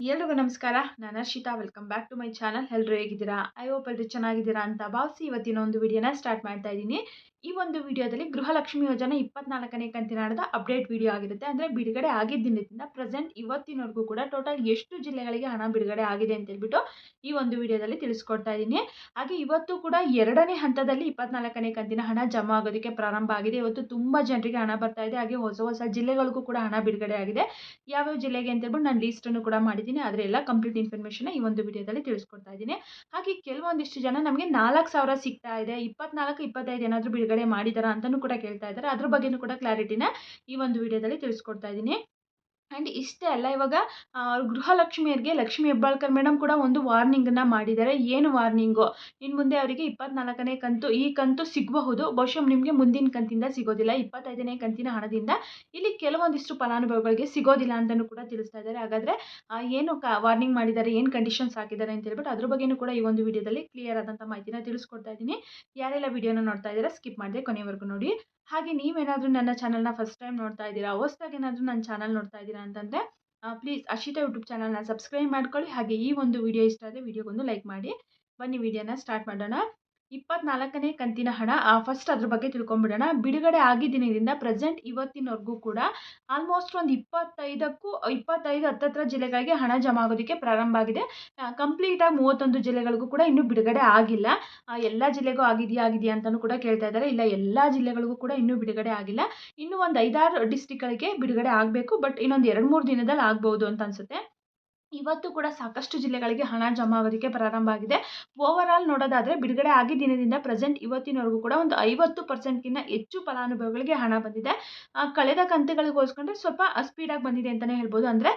ಎಲ್ರಿಗೂ ನಮಸ್ಕಾರ. ನಾನು Harshitha welcome back to my channel ಎಲ್ಲರೂ ಹೇಗಿದ್ದೀರಾ? ಐ ಹೋಪ್ ಎಲ್ಲರೂ ಚೆನ್ನಾಗಿದ್ದೀರಾ ಅಂತ ಭಾವಿಸಿ ಇವತ್ತಿನ ಒಂದು ವಿಡಿಯೋನ ಸ್ಟಾರ್ಟ್ ಮಾಡ್ತಾ ಇದ್ದೀನಿ. ಈ ಒಂದು ವಿಡಿಯೋದಲ್ಲಿ ಗೃಹಲಕ್ಷ್ಮಿ ಯೋಜನೆ ಇಪ್ಪತ್ನಾಲ್ಕನೇ ಕಂತಿನ ಹಣದ ಅಪ್ಡೇಟ್ ವಿಡಿಯೋ ಆಗಿರುತ್ತೆ. ಅಂದರೆ ಬಿಡುಗಡೆ ಆಗಿದ್ದ ದಿನದಿಂದ ಪ್ರೆಸೆಂಟ್ ಇವತ್ತಿನವರೆಗೂ ಕೂಡ ಟೋಟಲ್ ಎಷ್ಟು ಜಿಲ್ಲೆಗಳಿಗೆ ಹಣ ಬಿಡುಗಡೆ ಆಗಿದೆ ಅಂತ ಹೇಳ್ಬಿಟ್ಟು ಈ ಒಂದು ವಿಡಿಯೋದಲ್ಲಿ ತಿಳಿಸ್ಕೊಡ್ತಾ ಇದ್ದೀನಿ. ಹಾಗೆ ಇವತ್ತು ಕೂಡ ಎರಡನೇ ಹಂತದಲ್ಲಿ ಇಪ್ಪತ್ನಾಲ್ಕನೇ ಕಂತಿನ ಹಣ ಜಮಾ ಆಗೋದಕ್ಕೆ ಪ್ರಾರಂಭ ಆಗಿದೆ. ಇವತ್ತು ತುಂಬ ಜನರಿಗೆ ಹಣ ಬರ್ತಾ ಇದೆ. ಹಾಗೆ ಹೊಸ ಹೊಸ ಜಿಲ್ಲೆಗಳಿಗೂ ಕೂಡ ಹಣ ಬಿಡುಗಡೆ ಆಗಿದೆ. ಯಾವ್ಯಾವ ಜಿಲ್ಲೆಗೆ ಅಂತ ಹೇಳ್ಬಿಟ್ಟು ನಾನು ಲೀಸ್ಟನ್ನು ಕೂಡ ಮಾಡಿದ್ದೀನಿ. ಆದರೆ ಎಲ್ಲ ಕಂಪ್ಲೀಟ್ ಇನ್ಫಾರ್ಮೇಷನ್ ಈ ಒಂದು ವಿಡಿಯೋದಲ್ಲಿ ತಿಳಿಸ್ಕೊಡ್ತಾ ಇದ್ದೀನಿ. ಹಾಗೆ ಕೆಲವೊಂದಿಷ್ಟು ಜನ ನಮಗೆ ನಾಲ್ಕು ಸಾವಿರ ಸಿಗ್ತಾ ಇದೆ. ಇಪ್ಪತ್ನಾಲ್ಕು, ಇಪ್ಪತ್ತೈದು ಏನಾದರೂ ಬಿಡುಗಡೆ ಮಾಡಿದಾರಾ ಅಂತಲೂ ಕೂಡ ಕೇಳ್ತಾ ಇದ್ದಾರೆ. ಅದ್ರ ಬಗ್ಗೆನೂ ಕೂಡ ಕ್ಲಾರಿಟಿನ ಈ ಒಂದು ವಿಡಿಯೋದಲ್ಲಿ ತಿಳಿಸ್ಕೊಡ್ತಾ ಇದ್ದೀನಿ. ಆ್ಯಂಡ್ ಇಷ್ಟೇ ಅಲ್ಲ, ಇವಾಗ ಗೃಹಲಕ್ಷ್ಮಿಯರಿಗೆ ಲಕ್ಷ್ಮಿ ಹೆಬ್ಬಾಳ್ಕರ್ ಮೇಡಮ್ ಕೂಡ ಒಂದು ವಾರ್ನಿಂಗನ್ನು ಮಾಡಿದ್ದಾರೆ. ಏನು ವಾರ್ನಿಂಗು? ಇನ್ನು ಮುಂದೆ ಅವರಿಗೆ ಇಪ್ಪತ್ನಾಲ್ಕನೇ ಕಂತು, ಈ ಕಂತು ಸಿಗಬಹುದು. ಬಹುಶಃ ನಿಮಗೆ ಮುಂದಿನ ಕಂತಿಂದ ಸಿಗೋದಿಲ್ಲ. ಇಪ್ಪತ್ತೈದನೇ ಕಂತಿನ ಹಣದಿಂದ ಇಲ್ಲಿ ಕೆಲವೊಂದಿಷ್ಟು ಫಲಾನುಭವಿಗಳಿಗೆ ಸಿಗೋದಿಲ್ಲ ಅಂತಲೂ ಕೂಡ ತಿಳಿಸ್ತಾ ಇದ್ದಾರೆ. ಹಾಗಾದರೆ ಏನು ಕ, ವಾರ್ನಿಂಗ್ ಮಾಡಿದ್ದಾರೆ, ಏನು ಕಂಡೀಷನ್ಸ್ ಹಾಕಿದ್ದಾರೆ ಅಂತ ಹೇಳ್ಬಿಟ್ಟು ಅದ್ರ ಬಗ್ಗೆಯೂ ಕೂಡ ಈ ಒಂದು ವಿಡಿಯೋದಲ್ಲಿ ಕ್ಲಿಯರ್ ಆದಂಥ ಮಾಹಿತಿನ ತಿಳಿಸ್ಕೊಡ್ತಾ ಇದ್ದೀನಿ. ಯಾರೆಲ್ಲ ವಿಡಿಯೋನ ನೋಡ್ತಾ ಇದ್ದೀರಾ ಸ್ಕಿಪ್ ಮಾಡಿದೆ ಕೊನೆವರೆಗೂ ನೋಡಿ. ಹಾಗೆ ನೀವೇನಾದರೂ ನನ್ನ ಚಾನಲ್ನ ಫಸ್ಟ್ ಟೈಮ್ ನೋಡ್ತಾ ಇದ್ದೀರಾ, ಹೊಸ್ದಾಗಿ ಏನಾದರೂ ನನ್ನ ಚಾನಲ್ ನೋಡ್ತಾ ಇದ್ದೀರಾ ಅಂತಂದರೆ ಪ್ಲೀಸ್ ಅಶಿತಾ ಯೂಟ್ಯೂಬ್ ಚಾನಲ್ನ ಸಬ್ಸ್ಕ್ರೈಬ್ ಮಾಡ್ಕೊಳ್ಳಿ, ಹಾಗೆ ಈ ಒಂದು ವಿಡಿಯೋ ಇಷ್ಟ ಆದರೆ ವಿಡಿಯೋಗೊಂದು ಲೈಕ್ ಮಾಡಿ. ಬನ್ನಿ, ವಿಡಿಯೋನ ಸ್ಟಾರ್ಟ್ ಮಾಡೋಣ. ಇಪ್ಪತ್ನಾಲ್ಕನೇ ಕಂತಿನ ಹಣ ಫಸ್ಟ್ ಅದ್ರ ಬಗ್ಗೆ ತಿಳ್ಕೊಂಬಿಡೋಣ. ಬಿಡುಗಡೆ ಆಗಿದ್ದಿನಿಂದ ಪ್ರೆಸೆಂಟ್ ಇವತ್ತಿನವರೆಗೂ ಕೂಡ ಆಲ್ಮೋಸ್ಟ್ ಒಂದು ಇಪ್ಪತ್ತೈದಕ್ಕೂ, ಇಪ್ಪತ್ತೈದು ಹತ್ತತ್ರ ಜಿಲ್ಲೆಗಳಿಗೆ ಹಣ ಜಮಾ ಆಗೋದಕ್ಕೆ ಪ್ರಾರಂಭ ಆಗಿದೆ. ಕಂಪ್ಲೀಟಾಗಿ ಮೂವತ್ತೊಂದು ಜಿಲ್ಲೆಗಳಿಗೂ ಕೂಡ ಇನ್ನೂ ಬಿಡುಗಡೆ ಆಗಿಲ್ಲ. ಎಲ್ಲ ಜಿಲ್ಲೆಗೂ ಆಗಿದೆಯಾ ಆಗಿದೆಯಾ ಅಂತಲೂ ಕೂಡ ಕೇಳ್ತಾ ಇದ್ದಾರೆ. ಇಲ್ಲ, ಎಲ್ಲ ಜಿಲ್ಲೆಗಳಿಗೂ ಕೂಡ ಇನ್ನೂ ಬಿಡುಗಡೆ ಆಗಿಲ್ಲ. ಇನ್ನೂ ಒಂದು ಐದಾರು ಡಿಸ್ಟಿಕ್ಗಳಿಗೆ ಬಿಡುಗಡೆ ಆಗಬೇಕು ಬಟ್ ಇನ್ನೊಂದು ಎರಡು ಮೂರು ದಿನದಲ್ಲಿ ಆಗ್ಬೋದು ಅಂತ ಅನಿಸುತ್ತೆ. ಇವತ್ತು ಕೂಡ ಸಾಕಷ್ಟು ಜಿಲ್ಲೆಗಳಿಗೆ ಹಣ ಜಮಾ ಆಗೋದಕ್ಕೆ ಪ್ರಾರಂಭ ಆಗಿದೆ. ಓವರ್ ಆಲ್ ನೋಡೋದಾದರೆ ಬಿಡುಗಡೆ ಆಗಿ ದಿನದಿಂದ ಪ್ರೆಸೆಂಟ್ ಇವತ್ತಿನವರೆಗೂ ಕೂಡ ಒಂದು ಐವತ್ತು ಪರ್ಸೆಂಟ್ಗಿಂತ ಹೆಚ್ಚು ಫಲಾನುಭವಿಗಳಿಗೆ ಹಣ ಬಂದಿದೆ. ಕಳೆದ ಕಂತುಗಳಿಗೆ ಹೋಲಿಸ್ಕೊಂಡ್ರೆ ಸ್ವಲ್ಪ ಸ್ಪೀಡಾಗಿ ಬಂದಿದೆ ಅಂತಲೇ ಹೇಳ್ಬೋದು. ಅಂದರೆ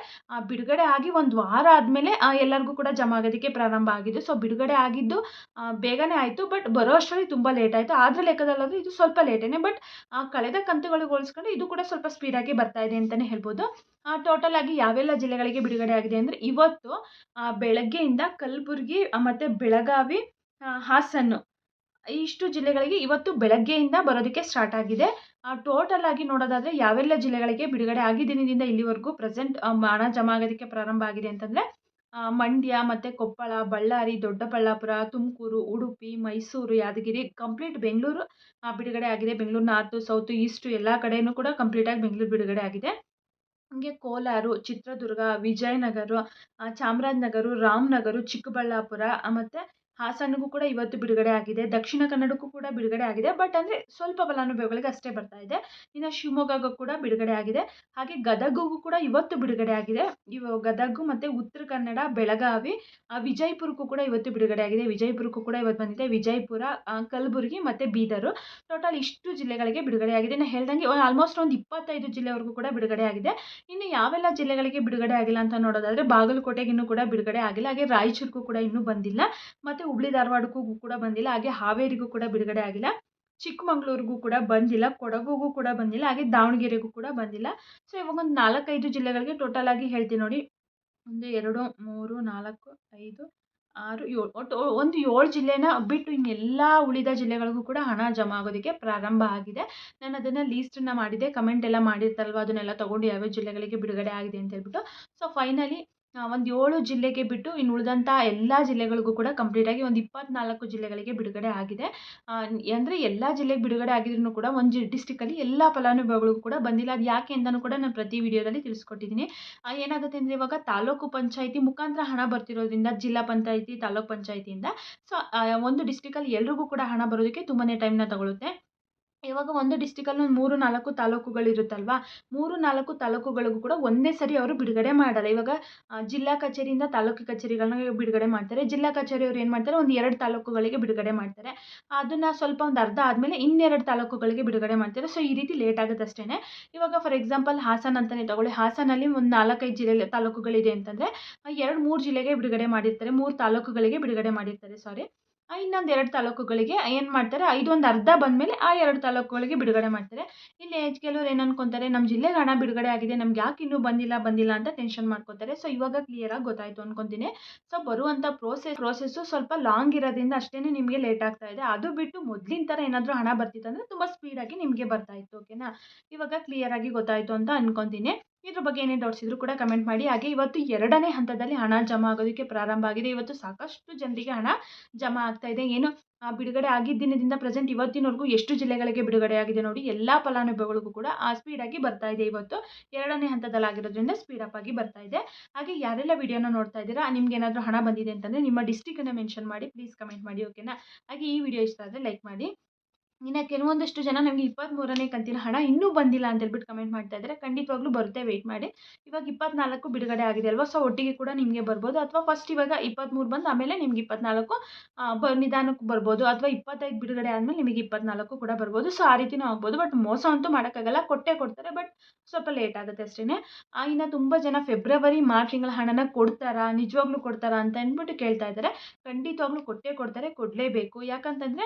ಬಿಡುಗಡೆ ಆಗಿ ಒಂದು ವಾರ ಆದಮೇಲೆ ಎಲ್ಲರಿಗೂ ಕೂಡ ಜಮಾ ಆಗೋದಕ್ಕೆ ಪ್ರಾರಂಭ ಆಗಿದೆ ಸೊ ಬಿಡುಗಡೆ ಆಗಿದ್ದು ಬೇಗನೆ ಆಯಿತು. ಬಟ್ ಬರೋ ಅಷ್ಟರಲ್ಲಿ ತುಂಬ ಲೇಟ್ ಆಯಿತು. ಅದರ ಲೆಕ್ಕದಲ್ಲಾದರೆ ಇದು ಸ್ವಲ್ಪ ಲೇಟೇನೆ ಬಟ್ ಕಳೆದ ಕಂತುಗಳಿಗೆ ಹೋಲಿಸ್ಕೊಂಡ್ರೆ ಇದು ಕೂಡ ಸ್ವಲ್ಪ ಸ್ಪೀಡಾಗಿ ಬರ್ತಾ ಇದೆ ಅಂತಲೇ ಹೇಳ್ಬೋದು. ಟೋಟಲ್ ಆಗಿ ಯಾವೆಲ್ಲ ಜಿಲ್ಲೆಗಳಿಗೆ ಬಿಡುಗಡೆ ಆಗಿದೆ ಅಂದರೆ ಇವತ್ತು ಬೆಳಗ್ಗೆಯಿಂದ ಕಲಬುರಗಿ ಮತ್ತು ಬೆಳಗಾವಿ ಹಾಸನ ಇಷ್ಟು ಜಿಲ್ಲೆಗಳಿಗೆ ಇವತ್ತು ಬೆಳಗ್ಗೆಯಿಂದ ಬರೋದಕ್ಕೆ ಸ್ಟಾರ್ಟ್ ಆಗಿದೆ. ಟೋಟಲ್ ಆಗಿ ನೋಡೋದಾದರೆ ಯಾವೆಲ್ಲ ಜಿಲ್ಲೆಗಳಿಗೆ ಬಿಡುಗಡೆ ಆಗಿದ್ದಿನಿಂದ ಇಲ್ಲಿವರೆಗೂ ಪ್ರೆಸೆಂಟ್ ಹಣ ಜಮಾ ಆಗೋದಕ್ಕೆ ಪ್ರಾರಂಭ ಆಗಿದೆ ಅಂತಂದರೆ ಮಂಡ್ಯ, ಮತ್ತು ಕೊಪ್ಪಳ, ಬಳ್ಳಾರಿ, ದೊಡ್ಡಬಳ್ಳಾಪುರ, ತುಮಕೂರು, ಉಡುಪಿ, ಮೈಸೂರು, ಯಾದಗಿರಿ ಕಂಪ್ಲೀಟ್ ಬೆಂಗಳೂರು ಬಿಡುಗಡೆ ಆಗಿದೆ. ಬೆಂಗಳೂರು ನಾರ್ತು ಸೌತು ಈಸ್ಟು ಎಲ್ಲ ಕಡೆಯೂ ಕೂಡ ಕಂಪ್ಲೀಟಾಗಿ ಬೆಂಗಳೂರು ಬಿಡುಗಡೆ ಆಗಿದೆ. ಹಾಗೆ ಕೋಲಾರ ಚಿತ್ರದುರ್ಗ ವಿಜಯನಗರ ಚಾಮರಾಜನಗರ ರಾಮನಗರ ಚಿಕ್ಕಬಳ್ಳಾಪುರ ಮತ್ತು ಹಾಸನಿಗೂ ಕೂಡ ಇವತ್ತು ಬಿಡುಗಡೆ ಆಗಿದೆ, ದಕ್ಷಿಣ ಕನ್ನಡಕ್ಕೂ ಕೂಡ ಬಿಡುಗಡೆ ಆಗಿದೆ, ಬಟ್ ಅಂದರೆ ಸ್ವಲ್ಪ ಫಲಾನುಭವಿಗಳಿಗೆ ಅಷ್ಟೇ ಬರ್ತಾ ಇದೆ. ಇನ್ನು ಶಿವಮೊಗ್ಗಗೂ ಕೂಡ ಬಿಡುಗಡೆ ಆಗಿದೆ. ಹಾಗೆ ಗದಗಗೂ ಕೂಡ ಇವತ್ತು ಬಿಡುಗಡೆ ಆಗಿದೆ. ಇವ ಗದಗು ಮತ್ತು ಉತ್ತರ ಕನ್ನಡ, ಬೆಳಗಾವಿ ವಿಜಯಪುರಕ್ಕೂ ಕೂಡ ಇವತ್ತು ಬಿಡುಗಡೆ ಆಗಿದೆ. ವಿಜಯಪುರಕ್ಕೂ ಕೂಡ ಇವತ್ತು ಬಂದಿದೆ. ವಿಜಯಪುರ ಕಲಬುರಗಿ ಮತ್ತು ಬೀದರು. ಟೋಟಲ್ ಇಷ್ಟು ಜಿಲ್ಲೆಗಳಿಗೆ ಬಿಡುಗಡೆ ಆಗಿದೆ. ನಾನು ಹೇಳ್ದಂಗೆ ಆಲ್ಮೋಸ್ಟ್ ಒಂದು ಇಪ್ಪತ್ತೈದು ಜಿಲ್ಲೆವರೆಗೂ ಕೂಡ ಬಿಡುಗಡೆ ಆಗಿದೆ. ಇನ್ನು ಯಾವೆಲ್ಲ ಜಿಲ್ಲೆಗಳಿಗೆ ಬಿಡುಗಡೆ ಆಗಿಲ್ಲ ಅಂತ ನೋಡೋದಾದರೆ ಬಾಗಲಕೋಟೆಗಿನ್ನೂ ಕೂಡ ಬಿಡುಗಡೆ ಆಗಿಲ್ಲ. ಹಾಗೆ ರಾಯಚೂರಿಗೂ ಕೂಡ ಇನ್ನೂ ಬಂದಿಲ್ಲ. ಮತ್ತು ಹುಬ್ಳಿ ಧಾರವಾಡಕ್ಕೂ ಕೂಡ ಬಂದಿಲ್ಲ, ಹಾಗೆ ಹಾವೇರಿಗೂ ಕೂಡ ಬಿಡುಗಡೆ ಆಗಿಲ್ಲ. ಚಿಕ್ಕಮಂಗ್ಳೂರಿಗೂ ಕೂಡ ಬಂದಿಲ್ಲ, ಕೊಡಗುಗೂ ಕೂಡ ಬಂದಿಲ್ಲ, ಹಾಗೆ ದಾವಣಗೆರೆಗೂ ಕೂಡ ಬಂದಿಲ್ಲ. ಸೊ ಇವಾಗ ಒಂದು ನಾಲ್ಕೈದು ಜಿಲ್ಲೆಗಳಿಗೆ ಟೋಟಲ್ ಆಗಿ ಹೇಳ್ತೀನಿ ನೋಡಿ. ಒಂದು, ಎರಡು, ಮೂರು, ನಾಲ್ಕು, ಐದು, ಆರು, ಏಳು, ಒಟ್ಟು ಒಂದು ಏಳು ಜಿಲ್ಲೆನ ಬಿಟ್ಟು ಇನ್ನೆಲ್ಲ ಉಳಿದ ಜಿಲ್ಲೆಗಳಿಗೂ ಕೂಡ ಹಣ ಜಮಾ ಆಗೋದಕ್ಕೆ ಪ್ರಾರಂಭ ಆಗಿದೆ. ನಾನು ಅದನ್ನು ಲೀಸ್ಟನ್ನು ಮಾಡಿದೆ ಕಮೆಂಟ್ ಎಲ್ಲ ಮಾಡಿರ್ತಲ್ವ ಅದನ್ನೆಲ್ಲ ತೊಗೊಂಡು ಯಾವ್ಯಾವ ಜಿಲ್ಲೆಗಳಿಗೆ ಬಿಡುಗಡೆ ಆಗಿದೆ ಅಂತ ಹೇಳ್ಬಿಟ್ಟು. ಸೊ ಫೈನಲಿ ಒಂದು ಏಳು ಜಿಲ್ಲೆಗೆ ಬಿಟ್ಟು ಇನ್ನು ಉಳಿದಂಥ ಎಲ್ಲ ಜಿಲ್ಲೆಗಳಿಗೂ ಕೂಡ ಕಂಪ್ಲೀಟಾಗಿ ಒಂದು ಇಪ್ಪತ್ನಾಲ್ಕು ಜಿಲ್ಲೆಗಳಿಗೆ ಬಿಡುಗಡೆ ಆಗಿದೆ. ಅಂದರೆ ಎಲ್ಲ ಜಿಲ್ಲೆಗೆ ಬಿಡುಗಡೆ ಆಗಿದ್ರು ಕೂಡ ಒಂದು ಜಿ ಡಿಸ್ಟಿಕಲ್ಲಿ ಎಲ್ಲ ಫಲಾನುಭವಿಗಳಿಗೂ ಕೂಡ ಬಂದಿಲ್ಲ. ಅದು ಯಾಕೆ ಅಂತಲೂ ಕೂಡ ನಾನು ಪ್ರತಿ ವಿಡಿಯೋದಲ್ಲಿ ತಿಳಿಸ್ಕೊಟ್ಟಿದ್ದೀನಿ ಏನಾಗುತ್ತೆ ಅಂದರೆ ಇವಾಗ ತಾಲೂಕು ಪಂಚಾಯಿತಿ ಮುಖಾಂತರ ಹಣ ಬರ್ತಿರೋದ್ರಿಂದ, ಜಿಲ್ಲಾ ಪಂಚಾಯಿತಿ, ತಾಲೂಕು ಪಂಚಾಯಿತಿಯಿಂದ, ಸೊ ಒಂದು ಡಿಸ್ಟಿಕಲ್ಲಿ ಎಲ್ರಿಗೂ ಕೂಡ ಹಣ ಬರೋದಕ್ಕೆ ತುಂಬಾ ಟೈಮ್ನ ತಗೊಳುತ್ತೆ. ಇವಾಗ ಒಂದು ಡಿಸ್ಟಿಕಲ್ಲಿ ಒಂದು ಮೂರು, ನಾಲ್ಕು ತಾಲೂಕುಗಳಿರುತ್ತಲ್ವಾ ಮೂರು, ನಾಲ್ಕು ತಾಲೂಕುಗಳಿಗೂ ಕೂಡ ಒಂದೇ ಸರಿ ಅವರು ಬಿಡುಗಡೆ ಮಾಡಲ್ಲ. ಇವಾಗ ಜಿಲ್ಲಾ ಕಚೇರಿಯಿಂದ ತಾಲೂಕು ಕಚೇರಿಗಳನ್ನ ಬಿಡುಗಡೆ ಮಾಡ್ತಾರೆ. ಜಿಲ್ಲಾ ಕಚೇರಿಯವರು ಏನು ಮಾಡ್ತಾರೆ? ಒಂದು ಎರಡು ತಾಲೂಕುಗಳಿಗೆ ಬಿಡುಗಡೆ ಮಾಡ್ತಾರೆ. ಅದನ್ನು ಸ್ವಲ್ಪ ಒಂದು ಅರ್ಧ ಆದಮೇಲೆ ಇನ್ನೆರಡು ತಾಲೂಕುಗಳಿಗೆ ಬಿಡುಗಡೆ ಮಾಡ್ತಾರೆ. ಸೊ ಈ ರೀತಿ ಲೇಟ್ ಆಗುತ್ತೆ ಅಷ್ಟೇ ಇವಾಗ ಫಾರ್ ಎಕ್ಸಾಂಪಲ್ ಹಾಸನ ಅಂತಲೇ ತಗೊಳ್ಳಿ. ಹಾಸನಲ್ಲಿ ಒಂದು ನಾಲ್ಕೈದು ಜಿಲ್ಲೆ ತಾಲೂಕುಗಳಿದೆ ಅಂತಂದರೆ ಎರಡು ಮೂರು ಜಿಲ್ಲೆಗೆ ಬಿಡುಗಡೆ ಮಾಡಿರ್ತಾರೆ. ಮೂರು ತಾಲೂಕುಗಳಿಗೆ ಬಿಡುಗಡೆ ಮಾಡಿರ್ತಾರೆ. ಸಾರಿ ಇನ್ನೊಂದು ಎರಡು ತಾಲೂಕುಗಳಿಗೆ ಏನು ಮಾಡ್ತಾರೆ ಐದೊಂದು ಅರ್ಧ ಬಂದಮೇಲೆ ಆ ಎರಡು ತಾಲೂಕುಗಳಿಗೆ ಬಿಡುಗಡೆ ಮಾಡ್ತಾರೆ. ಇಲ್ಲಿ ಕೆಲವರು ಏನು ಅನ್ಕೊತಾರೆ ನಮ್ಮ ಜಿಲ್ಲೆಗೆ ಹಣ ಬಿಡುಗಡೆ ಆಗಿದೆ, ನಮ್ಗೆ ಯಾಕೆ ಇನ್ನೂ ಬಂದಿಲ್ಲ ಬಂದಿಲ್ಲ ಅಂತ ಟೆನ್ಷನ್ ಮಾಡ್ಕೊತಾರೆ. ಸೊ ಇವಾಗ ಕ್ಲಿಯರಾಗಿ ಗೊತ್ತಾಯಿತು ಅನ್ಕೊತೀನಿ. ಸೊ ಬರುವಂಥ ಪ್ರೋಸೆಸ್ ಪ್ರೋಸೆಸ್ಸು ಸ್ವಲ್ಪ ಲಾಂಗ್ ಇರೋದ್ರಿಂದ ಅಷ್ಟೇ ನಿಮಗೆ ಲೇಟ್ ಆಗ್ತಾ ಇದೆ. ಅದು ಬಿಟ್ಟು ಮೊದಲಿನ ಥರ ಏನಾದರೂ ಹಣ ಬರ್ತಿತ್ತು ಅಂದರೆ ತುಂಬ ಸ್ಪೀಡಾಗಿ ನಿಮಗೆ ಬರ್ತಾ ಇತ್ತು ಓಕೆನಾ ಇವಾಗ ಕ್ಲಿಯರಾಗಿ ಗೊತ್ತಾಯಿತು ಅಂತ ಅನ್ಕೊತೀನಿ. ಇದ್ರ ಬಗ್ಗೆ ಏನೇ ಡೌಟ್ಸ್ ಇದ್ರು ಕೂಡ ಕಮೆಂಟ್ ಮಾಡಿ. ಹಾಗೆ ಇವತ್ತು ಎರಡನೇ ಹಂತದಲ್ಲಿ ಹಣ ಜಮಾ ಆಗೋದಕ್ಕೆ ಪ್ರಾರಂಭ ಆಗಿದೆ. ಇವತ್ತು ಸಾಕಷ್ಟು ಜನರಿಗೆ ಹಣ ಜಮಾ ಆಗ್ತಾ ಇದೆ. ಏನು ಬಿಡುಗಡೆ ಆಗಿದ್ದ ದಿನದಿಂದ ಪ್ರೆಸೆಂಟ್ ಇವತ್ತಿನವರೆಗೂ ಎಷ್ಟು ಜಿಲ್ಲೆಗಳಿಗೆ ಬಿಡುಗಡೆ ಆಗಿದೆ ನೋಡಿ, ಎಲ್ಲ ಫಲಾನುಭವಿಗಳಿಗೂ ಕೂಡ, ಆ ಸ್ಪೀಡಾಗಿ ಬರ್ತಾ ಇದೆ ಇವತ್ತು. ಎರಡನೇ ಹಂತದಲ್ಲಿ ಹಂತದಲ್ಲಾಗಿರೋದ್ರಿಂದ ಅಪ್ ಆಗಿ ಬರ್ತಾ ಇದೆ. ಹಾಗೆ ಯಾರೆಲ್ಲ ವಿಡಿಯೋನ ನೋಡ್ತಾ ಇದ್ದೀರಾ, ನಿಮ್ಗೆ ಏನಾದರೂ ಹಣ ಬಂದಿದೆ ಅಂತಂದರೆ ನಿಮ್ಮ ಡಿಸ್ಟಿಕನ್ನು ಮೆನ್ಷನ್ ಮಾಡಿ ಪ್ಲೀಸ್ ಕಮೆಂಟ್ ಮಾಡಿ ಓಕೆನಾ ಹಾಗೆ ಈ ವಿಡಿಯೋ ಇಷ್ಟ ಆದರೆ ಲೈಕ್ ಮಾಡಿ. ಇನ್ನು ಕೆಲವೊಂದಷ್ಟು ಜನ ನಮಗೆ ಇಪ್ಪತ್ತ್ಮೂರನೇ ಕಂತಿನ ಹಣ ಇನ್ನೂ ಬಂದಿಲ್ಲ ಅಂತ ಹೇಳ್ಬಿಟ್ಟು ಕಮೆಂಟ್ ಮಾಡ್ತಾ ಇದ್ದಾರೆ. ಖಂಡಿತವಾಗ್ಲೂ ಬರುತ್ತೆ ವೆಯ್ಟ್ ಮಾಡಿ. ಇವಾಗ ಇಪ್ಪತ್ನಾಲ್ಕು ಬಿಡುಗಡೆ ಆಗಿದೆ ಅಲ್ವಾ? ಸೊ ಒಟ್ಟಿಗೆ ಕೂಡ ನಿಮಗೆ ಬರ್ಬೋದು. ಅಥವಾ ಫಸ್ಟ್ ಇವಾಗ ಇಪ್ಪತ್ತ್ಮೂರು ಬಂದು ಆಮೇಲೆ ನಿಮ್ಗೆ ಇಪ್ಪತ್ನಾಲ್ಕು ಬ, ನಿಧಾನಕ್ಕೆ ಬರ್ಬೋದು. ಅಥವಾ ಇಪ್ಪತ್ತೈದು ಬಿಡುಗಡೆ ಆದಮೇಲೆ ನಿಮಗೆ ಇಪ್ಪತ್ನಾಲ್ಕು ಕೂಡ ಬರ್ಬೋದು. ಸೊ ಆ ರೀತಿನೂ ಆಗ್ಬೋದು. ಬಟ್ ಮೋಸ ಅಂತೂ ಮಾಡೋಕ್ಕಾಗಲ್ಲ. ಕೊಟ್ಟೇ ಕೊಡ್ತಾರೆ. ಬಟ್ ಸ್ವಲ್ಪ ಲೇಟ್ ಆಗುತ್ತೆ ಅಷ್ಟೇ ಇನ್ನು ತುಂಬ ಜನ ಫೆಬ್ರವರಿ ಮಾರ್ಚ್ ತಿಂಗಳ ಹಣನ ಕೊಡ್ತಾರಾ? ನಿಜವಾಗ್ಲೂ ಕೊಡ್ತಾರಾ ಅಂತ ಅಂದ್ಬಿಟ್ಟು ಕೇಳ್ತಾ ಇದ್ದಾರೆ. ಖಂಡಿತವಾಗ್ಲೂ ಕೊಟ್ಟೇ ಕೊಡ್ತಾರೆ. ಕೊಡಲೇಬೇಕು. ಯಾಕಂತಂದರೆ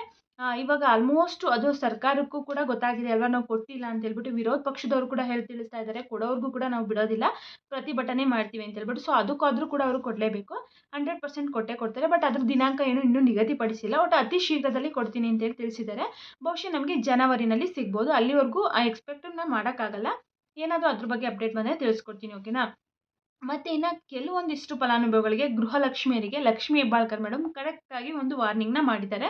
ಇವಾಗ ಆಲ್ಮೋಸ್ಟ್ ಅದು ಸರ್ಕಾರಕ್ಕೂ ಕೂಡ ಗೊತ್ತಾಗಿದೆ ಅಲ್ವಾ? ನಾವು ಕೊಟ್ಟಿಲ್ಲ ಅಂತ ಹೇಳ್ಬಿಟ್ಟು ವಿರೋಧ ಪಕ್ಷದವ್ರು ಕೂಡ ಹೇಳಿ ತಿಳಿಸ್ತಾ ಇದ್ದಾರೆ ಕೊಡೋರ್ಗೂ ಕೂಡ ನಾವು ಬಿಡೋದಿಲ್ಲ. ಪ್ರತಿಭಟನೆ ಮಾಡ್ತೀವಿ ಅಂತ ಹೇಳ್ಬಿಟ್ಟು. ಸೊ ಅದಕ್ಕಾದ್ರೂ ಕೂಡ ಅವರು ಕೊಡಲೇಬೇಕು. ಹಂಡ್ರೆಡ್ ಪರ್ಸೆಂಟ್ ಕೊಟ್ಟೇ ಕೊಡ್ತಾರೆ. ಬಟ್ ಅದ್ರ ದಿನಾಂಕ ಏನು ಇನ್ನೂ ನಿಗದಿಪಡಿಸಿಲ್ಲ. ಒಟ್ಟು ಅತಿ ಶೀಘ್ರದಲ್ಲಿ ಕೊಡ್ತೀನಿ ಅಂತ ಹೇಳಿ ತಿಳಿಸಿದ್ದಾರೆ ಬಹುಶಃ ನಮಗೆ ಜನವರಿನಲ್ಲಿ ಸಿಗ್ಬೋದು. ಅಲ್ಲಿವರೆಗೂ ಆ ಎಕ್ಸ್ಪೆಕ್ಟನ್ನ ಮಾಡೋಕ್ಕಾಗಲ್ಲ. ಏನಾದರೂ ಅದ್ರ ಬಗ್ಗೆ ಅಪ್ಡೇಟ್ ಬಂದರೆ ತಿಳಿಸ್ಕೊಡ್ತೀನಿ ಓಕೆನಾ ಮತ್ತು ಇನ್ನು ಕೆಲವೊಂದಿಷ್ಟು ಫಲಾನುಭವಿಗಳಿಗೆ ಗೃಹಲಕ್ಷ್ಮಿಯರಿಗೆ ಲಕ್ಷ್ಮೀ ಹೆಬ್ಬಾಳ್ಕರ್ ಮೇಡಮ್ ಕರೆಕ್ಟಾಗಿ ಒಂದು ವಾರ್ನಿಂಗ್ನ ಮಾಡಿದ್ದಾರೆ.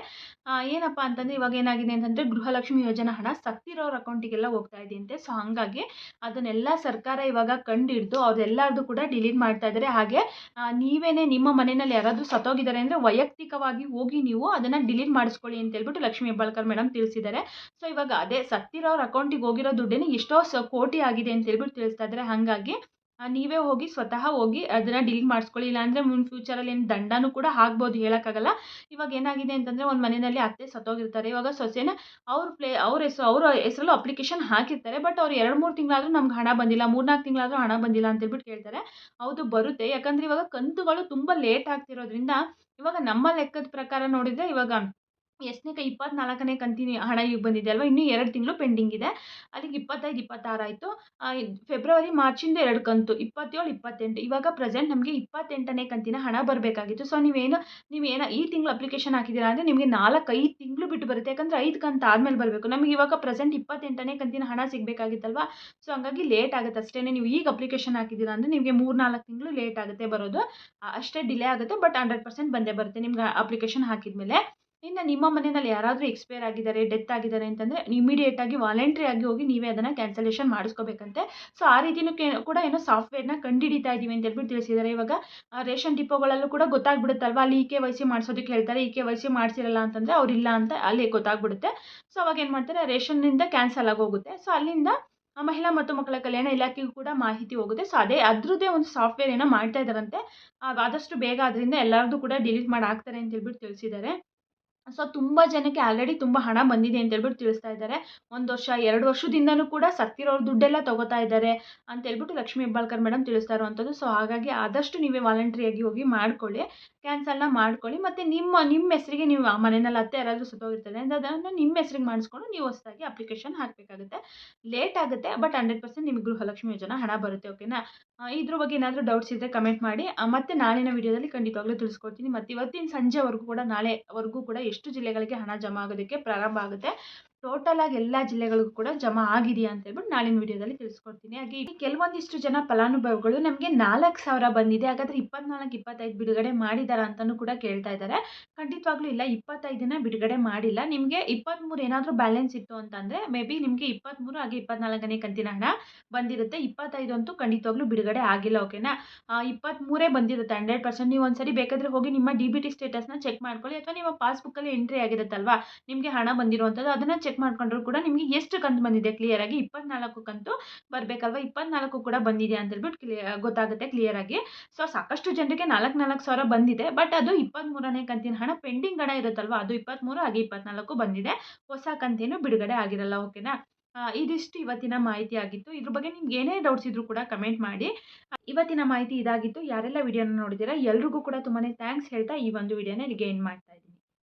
ಏನಪ್ಪ ಅಂತಂದರೆ ಇವಾಗ ಏನಾಗಿದೆ ಅಂತಂದರೆ ಗೃಹಲಕ್ಷ್ಮಿ ಯೋಜನಾ ಹಣ ಸತ್ತಿರೋರ ಅಕೌಂಟಿಗೆಲ್ಲ ಹೋಗ್ತಾ ಇದೆಯಂತೆ. ಸೊ ಹಾಗಾಗಿ ಅದನ್ನೆಲ್ಲ ಸರ್ಕಾರ ಇವಾಗ ಕಂಡು ಹಿಡಿದು ಅವ್ರೆಲ್ಲರದು ಕೂಡ ಡಿಲೀಟ್ ಮಾಡ್ತಾ ಇದ್ದಾರೆ ಹಾಗೆ ನೀವೇ ನಿಮ್ಮ ಮನೆಯಲ್ಲಿ ಯಾರಾದರೂ ಸತ್ತೋಗಿದ್ದಾರೆ ಅಂದರೆ ವೈಯಕ್ತಿಕವಾಗಿ ಹೋಗಿ ನೀವು ಅದನ್ನು ಡಿಲೀಟ್ ಮಾಡಿಸ್ಕೊಳ್ಳಿ ಅಂತ ಹೇಳ್ಬಿಟ್ಟು ಲಕ್ಷ್ಮೀ ಹೆಬ್ಬಾಳ್ಕರ್ ಮೇಡಮ್ ತಿಳಿಸಿದ್ದಾರೆ. ಸೊ ಇವಾಗ ಅದೇ ಸತ್ತಿರೋರ ಅಕೌಂಟಿಗೆ ಹೋಗಿರೋ ದುಡ್ಡೇನೆ ಎಷ್ಟೋ ಕೋಟಿ ಆಗಿದೆ ಅಂತ ಹೇಳ್ಬಿಟ್ಟು ತಿಳಿಸ್ತಾ ಇದ್ದಾರೆ ಹಾಗಾಗಿ ನೀವೇ ಹೋಗಿ ಸ್ವತಃ ಹೋಗಿ ಅದನ್ನು ಡಿಲೀಟ್ ಮಾಡಿಸ್ಕೊಳ್ಳಿ. ಇಲ್ಲಾಂದರೆ ಮುನ್ ಫ್ಯೂಚರಲ್ಲಿ ಏನು ದಂಡನೂ ಕೂಡ ಆಗ್ಬೋದು ಹೇಳೋಕ್ಕಾಗಲ್ಲ. ಇವಾಗ ಏನಾಗಿದೆ ಅಂತಂದರೆ ಒಂದು ಮನೆಯಲ್ಲಿ ಅತ್ತೆ ಸತ್ತೋಗಿರ್ತಾರೆ. ಇವಾಗ ಸೊಸೆನ ಅವ್ರ ಪ್ಲೇ, ಅವ್ರ ಹೆಸರು, ಅವ್ರ ಹೆಸರಲ್ಲೂ ಅಪ್ಲಿಕೇಶನ್ ಹಾಕಿರ್ತಾರೆ. ಬಟ್ ಅವ್ರು ಎರಡು ಮೂರು ತಿಂಗಳಾದರೂ ನಮ್ಗೆ ಹಣ ಬಂದಿಲ್ಲ ಮೂರ್ನಾಲ್ಕು ತಿಂಗಳಾದರೂ ಹಣ ಬಂದಿಲ್ಲ ಅಂತ ಹೇಳ್ಬಿಟ್ಟು ಕೇಳ್ತಾರೆ. ಹೌದು, ಬರುತ್ತೆ. ಯಾಕಂದರೆ ಇವಾಗ ಕಂತುಗಳು ತುಂಬ ಲೇಟ್ ಆಗ್ತಿರೋದ್ರಿಂದ ಇವಾಗ ನಮ್ಮ ಲೆಕ್ಕದ ಪ್ರಕಾರ ನೋಡಿದರೆ ಇವಾಗ ಎಷ್ಟನೇ ಕ, ಇಪ್ಪತ್ನಾಲ್ಕನೇ ಕಂತಿನ ಹಣ ಈಗ ಬಂದಿದೆ ಅಲ್ವಾ? ಇನ್ನೂ ಎರಡು ತಿಂಗಳು ಪೆಂಡಿಂಗ್ ಇದೆ. ಅಲ್ಲಿಗೆ ಇಪ್ಪತ್ತೈದು, ಇಪ್ಪತ್ತಾರು ಆಯಿತು. ಫೆಬ್ರವರಿ ಮಾರ್ಚಿಂದ ಎರಡು ಕಂತು. ಇಪ್ಪತ್ತೇಳು, ಇಪ್ಪತ್ತೆಂಟು. ಇವಾಗ ಪ್ರೆಸೆಂಟ್ ನಮಗೆ ಇಪ್ಪತ್ತೆಂಟನೇ ಕಂತಿನ ಹಣ ಬರಬೇಕಾಗಿತ್ತು. ಸೊ, ನೀವೇನು ನೀವೇನು ಈ ತಿಂಗಳು ಅಪ್ಲಿಕೇಶನ್ ಹಾಕಿದ್ದೀರಾ ಅಂದರೆ ನಿಮಗೆ ನಾಲ್ಕು, ಐದು ತಿಂಗಳು ಬಿಟ್ಟು ಬರುತ್ತೆ. ಯಾಕಂದರೆ ಐದು ಕಂತು ಆದಮೇಲೆ ಬರಬೇಕು. ನಮಗೆ ಇವಾಗ ಪ್ರೆಸೆಂಟ್ ಇಪ್ಪತ್ತೆಂಟನೇ ಕಂತಿನ ಹಣ ಸಿಗಬೇಕಾಗಿತ್ತಲ್ವಾ? ಸೊ, ಹಂಗಾಗಿ ಲೇಟ್ ಆಗುತ್ತೆ ಅಷ್ಟೇ ನೀವು ಈಗ ಅಪ್ಲಿಕೇಶನ್ ಹಾಕಿದ್ದೀರಾ ಅಂದರೆ ನಿಮಗೆ ಮೂರು ನಾಲ್ಕು ತಿಂಗಳು ಲೇಟ್ ಆಗುತ್ತೆ ಬರೋದು. ಅಷ್ಟೇ ಡಿಲೇ ಆಗುತ್ತೆ, ಬಟ್ ಹಂಡ್ರೆಡ್ ಪರ್ಸೆಂಟ್ ಬಂದೇ ಬರುತ್ತೆ ನಿಮ್ಗೆ ಅಪ್ಲಿಕೇಶನ್ ಹಾಕಿದ್ಮೇಲೆ. ಇನ್ನು ನಿಮ್ಮ ಮನೆಯಲ್ಲಿ ಯಾರಾದರೂ ಎಕ್ಸ್ಪೈರ್ ಆಗಿದ್ದಾರೆ ಡೆತ್ ಆಗಿದ್ದಾರೆ ಅಂತಂದರೆ ಇಮಿಡಿಯೇಟಾಗಿ ವಾಲಂಟ್ರಿ ಆಗಿ ಹೋಗಿ ನೀವೇ ಅದನ್ನು ಕ್ಯಾನ್ಸಲೇಷನ್ ಮಾಡಿಸ್ಕೋಬೇಕಂತೆ. ಸೊ ಆ ರೀತಿಯೂ ಕೂಡ ಏನೋ ಸಾಫ್ಟ್ವೇರ್ನ ಕಂಡುಹಿಡಿತಾ ಇದ್ದೀವಿ ಅಂತ ಹೇಳ್ಬಿಟ್ಟು ತಿಳಿಸಿದ್ದಾರೆ. ಇವಾಗ ರೇಷನ್ ಡಿಪೋಗಳಲ್ಲೂ ಕೂಡ ಗೊತ್ತಾಗ್ಬಿಡುತ್ತಲ್ವ? ಅಲ್ಲಿ ಇ ಕೆ ವೈ ಸಿ ಮಾಡಿಸೋದಕ್ಕೆ ಹೇಳ್ತಾರೆ ಇ ಕೆ ವೈ ಸಿ ಮಾಡಿಸಿರಲ್ಲ ಅಂತಂದರೆ ಅವರಿಲ್ಲ ಅಂತ ಅಲ್ಲಿ ಗೊತ್ತಾಗ್ಬಿಡುತ್ತೆ. ಸೊ ಅವಾಗ ಏನು ಮಾಡ್ತಾರೆ? ರೇಷನ್ನಿಂದ ಕ್ಯಾನ್ಸಲ್ ಆಗೋಗುತ್ತೆ ಸೊ ಅಲ್ಲಿಂದ ಮಹಿಳಾ ಮತ್ತು ಮಕ್ಕಳ ಕಲ್ಯಾಣ ಇಲಾಖೆಗೂ ಕೂಡ ಮಾಹಿತಿ ಹೋಗುತ್ತೆ. ಸೊ ಅದೇ ಅದ್ರದ್ದೇ ಒಂದು ಸಾಫ್ಟ್ವೇರ್ ಏನೋ ಮಾಡ್ತಾ ಇದ್ದಾರಂತೆ. ಆದಷ್ಟು ಬೇಗ ಅದರಿಂದ ಎಲ್ಲರದ್ದು ಕೂಡ ಡಿಲೀಟ್ ಮಾಡಿ ಹಾಕ್ತಾರೆ ಅಂತ ಹೇಳ್ಬಿಟ್ಟು ತಿಳಿಸಿದ್ದಾರೆ. ಸೊ ತುಂಬ ಜನಕ್ಕೆ ಆಲ್ರೆಡಿ ತುಂಬ ಹಣ ಬಂದಿದೆ ಅಂತ ಹೇಳ್ಬಿಟ್ಟು ತಿಳಿಸ್ತಾ ಇದ್ದಾರೆ. ಒಂದು ವರ್ಷ, ಎರಡು ವರ್ಷದಿಂದನೂ ಕೂಡ ಸತ್ತಿರೋರು ದುಡ್ಡೆಲ್ಲ ತಗೋತಾ ಇದ್ದಾರೆ ಅಂತ ಹೇಳ್ಬಿಟ್ಟು ಲಕ್ಷ್ಮೀ ಹೆಬ್ಬಾಳ್ಕರ್ ಮೇಡಮ್ ತಿಳಿಸ್ತಾ ಇರುವಂಥದ್ದು ಸೊ ಹಾಗಾಗಿ ಆದಷ್ಟು ನೀವೇ ವಾಲಂಟ್ರಿಯಾಗಿ ಹೋಗಿ ಮಾಡ್ಕೊಳ್ಳಿ ಕ್ಯಾನ್ಸಲ್ನ ಮಾಡ್ಕೊಳ್ಳಿ ಮತ್ತು ನಿಮ್ಮ ನಿಮ್ಮ ಹೆಸರಿಗೆ ನೀವು ಆ ಮನೆಯಲ್ಲಿ ಅತ್ತೆ ಯಾರಾದರೂ ಸುತ್ತೋಗಿರ್ತದೆ ಅಂದರೆ ಅದನ್ನು ನಿಮ್ಮ ಹೆಸರಿಗೆ ಮಾಡಿಸ್ಕೊಂಡು ನೀವು ಹೊಸದಾಗಿ ಅಪ್ಲಿಕೇಶನ್ ಹಾಕಬೇಕಾಗುತ್ತೆ. ಲೇಟ್ ಆಗುತ್ತೆ ಬಟ್ ಹಂಡ್ರೆಡ್ ಪರ್ಸೆಂಟ್ ನಿಮಗೆ ಗೃಹಲಕ್ಷ್ಮಿ ಯೋಜನಾ ಹಣ ಬರುತ್ತೆ ಓಕೆನಾ ಇದ್ರ ಬಗ್ಗೆ ಏನಾದರೂ ಡೌಟ್ಸ್ ಇದ್ದರೆ ಕಮೆಂಟ್ ಮಾಡಿ. ಮತ್ತು ಮತ್ತೆ ನಾಳಿನ ವಿಡಿಯೋದಲ್ಲಿ ಖಂಡಿತವಾಗ್ಲೂ ತಿಳಿಸ್ಕೊಡ್ತೀನಿ. ಮತ್ತು ಇವತ್ತಿನ ಸಂಜೆವರೆಗೂ ಕೂಡ ನಾಳೆವರೆಗೂ ಕೂಡ ಎಷ್ಟು ಜಿಲ್ಲೆಗಳಿಗೆ ಹಣ ಜಮಾ ಆಗೋದಕ್ಕೆ ಪ್ರಾರಂಭ ಆಗುತ್ತೆ. ಟೋಟಲ್ ಆಗಿ ಎಲ್ಲ ಜಿಲ್ಲೆಗಳಿಗೂ ಕೂಡ ಜಮಾ ಆಗಿದೆಯಾ ಅಂತ ಹೇಳ್ಬಿಟ್ಟು ನಾಳಿನ ವಿಡಿಯೋದಲ್ಲಿ ತಿಳಿಸ್ಕೊಡ್ತೀನಿ. ಹಾಗೆ ಕೆಲವೊಂದಿಷ್ಟು ಜನ ಫಲಾನುಭವಿಗಳು ನಮಗೆ ನಾಲ್ಕು ಸಾವಿರ ಬಂದಿದೆ. ಹಾಗಾದ್ರೆ ಇಪ್ಪತ್ನಾಲ್ಕು, ಇಪ್ಪತ್ತೈದು ಬಿಡುಗಡೆ ಮಾಡಿದಾರ ಅಂತಲೂ ಕೂಡ ಕೇಳ್ತಾ ಇದ್ದಾರೆ. ಖಂಡಿತವಾಗ್ಲೂ ಇಲ್ಲ ಇಪ್ಪತ್ತೈದನ್ನ ಬಿಡುಗಡೆ ಮಾಡಿಲ್ಲ. ನಿಮಗೆ ಇಪ್ಪತ್ತ್ಮೂರು ಏನಾದರೂ ಬ್ಯಾಲೆನ್ಸ್ ಇತ್ತು ಅಂತಂದರೆ ಮೇ ಬಿ ನಿಮಗೆ ಇಪ್ಪತ್ತ್ಮೂರು ಹಾಗೆ ಇಪ್ಪತ್ನಾಲ್ಕನೇ ಕಂತಿನ ಹಣ ಬಂದಿರುತ್ತೆ. ಇಪ್ಪತ್ತೈದು ಅಂತೂ ಖಂಡಿತವಾಗ್ಲೂ ಬಿಡುಗಡೆ ಆಗಿಲ್ಲ ಓಕೆನಾ ಇಪ್ಪತ್ತ್ಮೂರೇ ಬಂದಿರುತ್ತೆ ಹಂಡ್ರೆಡ್ ಪರ್ಸೆಂಟ್ ನೀವು ಒಂದ್ಸರಿ ಬೇಕಾದರೆ ಹೋಗಿ ನಿಮ್ಮ ಡಿ ಬಿ ಟಿ ಸ್ಟೇಟಸ್ನ ಚೆಕ್ ಮಾಡ್ಕೊಳ್ಳಿ. ಅಥವಾ ನಿಮ್ಮ ಪಾಸ್ಬುಕ್ಕಲ್ಲಿ ಎಂಟ್ರಿ ಆಗಿರುತ್ತಲ್ವಾ? ನಿಮಗೆ ಹಣ ಬಂದಿರುವಂಥದ್ದು, ಅದನ್ನು ಚೆಕ್ ಮಾಡ್ಕೊಂಡ್ರು ಕೂಡ ನಿಮಗೆ ಎಷ್ಟು ಕಂತು ಬಂದಿದೆ? ಕ್ಲಿಯರಾಗಿ ಇಪ್ಪತ್ನಾಲ್ಕು ಕಂತು ಬರಬೇಕಲ್ವಾ? ಇಪ್ಪತ್ನಾಲ್ಕು ಕೂಡ ಬಂದಿದೆ ಅಂತ ಹೇಳ್ಬಿಟ್ಟು ಕ್ಲಿಯರ್ ಗೊತ್ತಾಗುತ್ತೆ ಕ್ಲಿಯರಾಗಿ ಸೊ ಸಾಕಷ್ಟು ಜನರಿಗೆ ನಾಲ್ಕು ನಾಲ್ಕು ಸಾವಿರ ಬಂದಿದೆ ಬಟ್ ಅದು ಇಪ್ಪತ್ತ್ಮೂರನೇ ಕಂತಿನ ಹಣ ಪೆಂಡಿಂಗ್ ಹಣ ಇರುತ್ತಲ್ವಾ? ಅದು ಇಪ್ಪತ್ತ್ಮೂರು ಹಾಗೆ ಇಪ್ಪತ್ನಾಲ್ಕು ಬಂದಿದೆ. ಹೊಸ ಕಂತೇನು ಬಿಡುಗಡೆ ಆಗಿರಲ್ಲ, ಓಕೆನಾ? ಇದಿಷ್ಟು ಇವತ್ತಿನ ಮಾಹಿತಿ ಆಗಿತ್ತು. ಇದ್ರ ಬಗ್ಗೆ ನಿಮ್ಗೆ ಏನೇ ಡೌಟ್ಸ್ ಇದ್ರೂ ಕೂಡ ಕಮೆಂಟ್ ಮಾಡಿ. ಇವತ್ತಿನ ಮಾಹಿತಿ ಇದಾಗಿತ್ತು. ಯಾರೆಲ್ಲ ವಿಡಿಯೋನ ನೋಡಿದ್ದೀರಾ, ಎಲ್ರಿಗೂ ಕೂಡ ತುಂಬಾ ಥ್ಯಾಂಕ್ಸ್ ಹೇಳ್ತಾ ಈ ಒಂದು ವಿಡಿಯೋನ ಇಲ್ಲಿಗೆ ಎಂಡ್ ಮಾಡ್ತಾ